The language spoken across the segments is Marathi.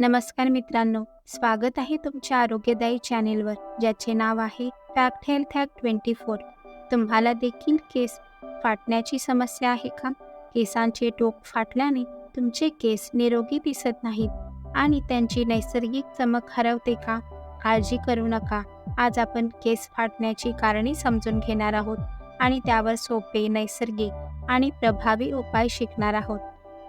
नमस्कार मित्रांनो स्वागत आहे तुमच्या आरोग्यदायी चॅनेलवर ज्याचे नाव आहे fact health hack twenty four तुम्हाला देखील केस फाटण्याची समस्या आहे का? केसांचे टोक फाटल्याने तुमचे केस निरोगी दिसत नाहीत आणि त्यांची नैसर्गिक चमक हरवते का? काळजी करू नका. आज आपण केस फाटण्याची कारणे समजून घेणार आहोत आणि त्यावर सोपे नैसर्गिक आणि प्रभावी उपाय शिकणार आहोत.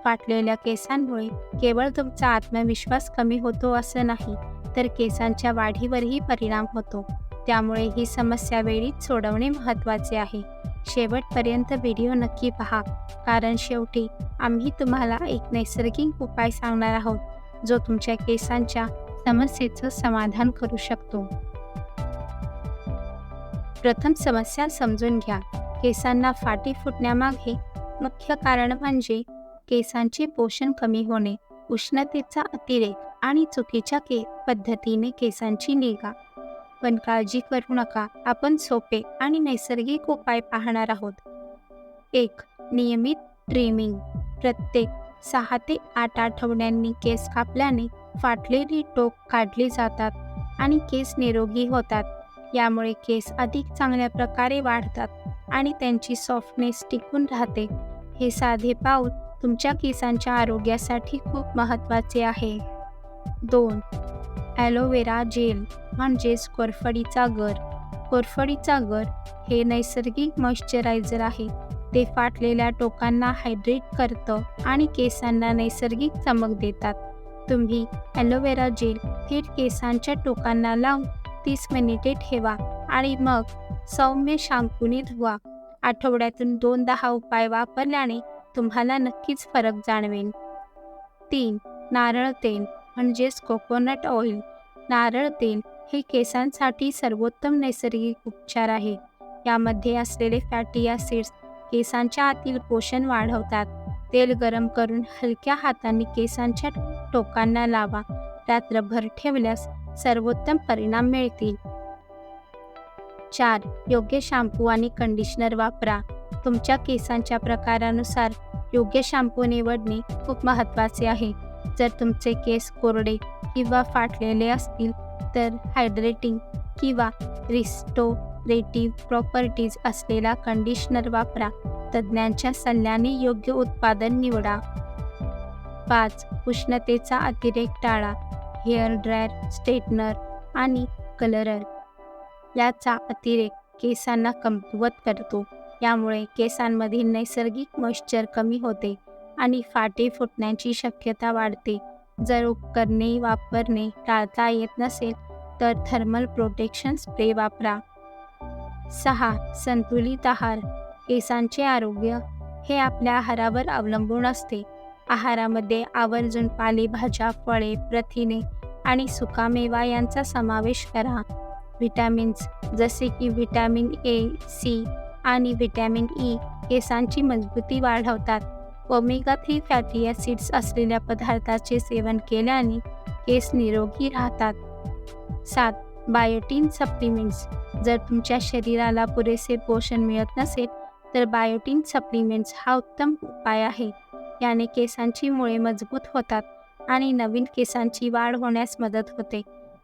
फाटलेल्या केसांमुळे केवळ तुमचा आत्मविश्वास कमी होतो असं नाही तर केसांच्या वाढीवरही परिणाम होतो. त्यामुळे ही समस्या वेळीच सोडवणे महत्त्वाचे आहे. शेवटपर्यंत व्हिडिओ नक्की पहा कारण शेवटी आम्ही तुम्हाला एक नैसर्गिक उपाय सांगणार आहोत जो तुमच्या केसांच्या समस्येचं समाधान करू शकतो. प्रथम समस्या समजून घ्या. केसांना फाटी फुटण्यामागे मुख्य कारण म्हणजे केसांचे पोषण कमी होणे उष्णतेचा अतिरेक आणि चुकीच्या के पद्धतीने केसांची निगा. पण काळजी करू नका आपण सोपे आणि नैसर्गिक उपाय पाहणार आहोत. एक नियमित ट्रिमिंग. प्रत्येक सहा ते आठ आठवड्यांनी केस कापल्याने फाटलेली टोक काढली जातात आणि केस निरोगी होतात. यामुळे केस अधिक चांगल्या प्रकारे वाढतात आणि त्यांची सॉफ्टनेस टिकून राहते. हे साधे पाऊल तुमच्या केसांच्या आरोग्यासाठी खूप महत्त्वाचे आहे. दोन ॲलोवेरा जेल म्हणजेच कोरफडीचा गर. कोरफडीचा गर हे नैसर्गिक मॉइश्चरायझर आहे. ते फाटलेल्या टोकांना हायड्रेट करतं आणि केसांना नैसर्गिक चमक देतात. तुम्ही ॲलोवेरा जेल थेट केसांच्या टोकांना लावून तीस मिनिटे ठेवा आणि मग सौम्य शॅम्पूने धुवा. आठवड्यातून दोनदा हा उपाय वापरल्याने तुम्हाला नक्कीच फरक जाणवेल तीन नारळ तेल म्हणजेच कोकोनट ऑइल नारळ तेल हे केसांसाठी सर्वोत्तम नैसर्गिक उपचार आहे. यामध्ये असलेले फॅटी ॲसिड्स केसांच्या आतील पोषण वाढवतात. तेल गरम करून हलक्या हाताने केसांच्या टोकांना लावा. रात्रभर ठेवल्यास सर्वोत्तम परिणाम मिळतील. चार योग्य शॅम्पू आणि कंडिशनर वापरा. तुमच्या केसांच्या प्रकारानुसार योग्य शॅम्पू निवडणे खूप महत्त्वाचे आहे. जर तुमचे केस कोरडे किंवा फाटलेले असतील तर हायड्रेटिंग किंवा रिस्टोरेटिव्ह प्रॉपर्टीज असलेला कंडिशनर वापरा. तज्ज्ञांच्या सल्ल्याने योग्य उत्पादन निवडा. पाच उष्णतेचा अतिरेक टाळा. हेअर ड्रायर स्ट्रेटनर आणि कलरर याचा अतिरेक केसांना कमकुवत करतो. यामुळे केसांमधील नैसर्गिक मॉइश्चर कमी होते आणि फाटे फुटण्याची शक्यता वाढते. जर उपकरणे वापरणे टाळता येत नसेल तर थर्मल प्रोटेक्शन स्प्रे वापरा. सहा. संतुलित आहार. केसांचे आरोग्य हे आपल्या आहारावर अवलंबून असते. आहारामध्ये आवर्जून पालेभाज्या फळे प्रथिने आणि सुकामेवा यांचा समावेश करा. व्हिटॅमिन्स जसे की व्हिटॅमिन ए सी आणि व्हिटॅमिन ई केसांची मजबूती वाढवतात. ओमेगा थ्री फॅटी ॲसिड्स असलेल्या पदार्थाचे सेवन केल्याने केस निरोगी राहतात. सात बायोटीन सप्लिमेंट्स. जर तुमच्या शरीराला पुरेसे पोषण मिळत नसेल तर बायोटीन सप्लिमेंट्स हा उत्तम उपाय आहे. याने केसांची मुळे मजबूत होतात आणि नवीन केसांची वाढ होण्यास मदत होते.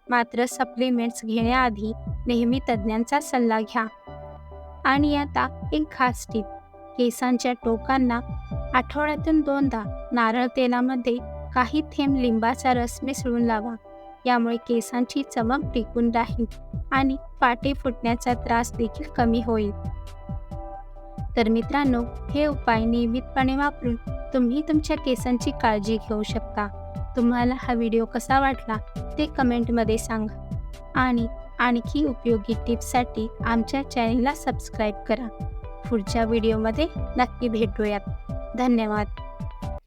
मात्र सप्लिमेंट्स घेण्याआधी नेहमी तज्ज्ञांचा सल्ला घ्या. आणि आता एक खास टीप. केसांच्या टोकांना आठवड्यातून दोनदा नारळ तेलामध्ये काही थेंब लिंबाचा रस मिसळून लावा. यामुळे केसांची चमक टिकून राहील आणि फाटे फुटण्याचा त्रास देखील कमी होईल. तर मित्रांनो हे उपाय नियमितपणे वापरून तुम्ही तुमच्या केसांची काळजी घेऊ शकता. तुम्हाला हा व्हिडिओ कसा वाटला ते कमेंटमध्ये सांगा. आणि आणखी उपयोगी टिप्ससाठी आमच्या चॅनेलला सबस्क्राईब करा. पुढच्या व्हिडिओमध्ये नक्की भेटूयात. धन्यवाद.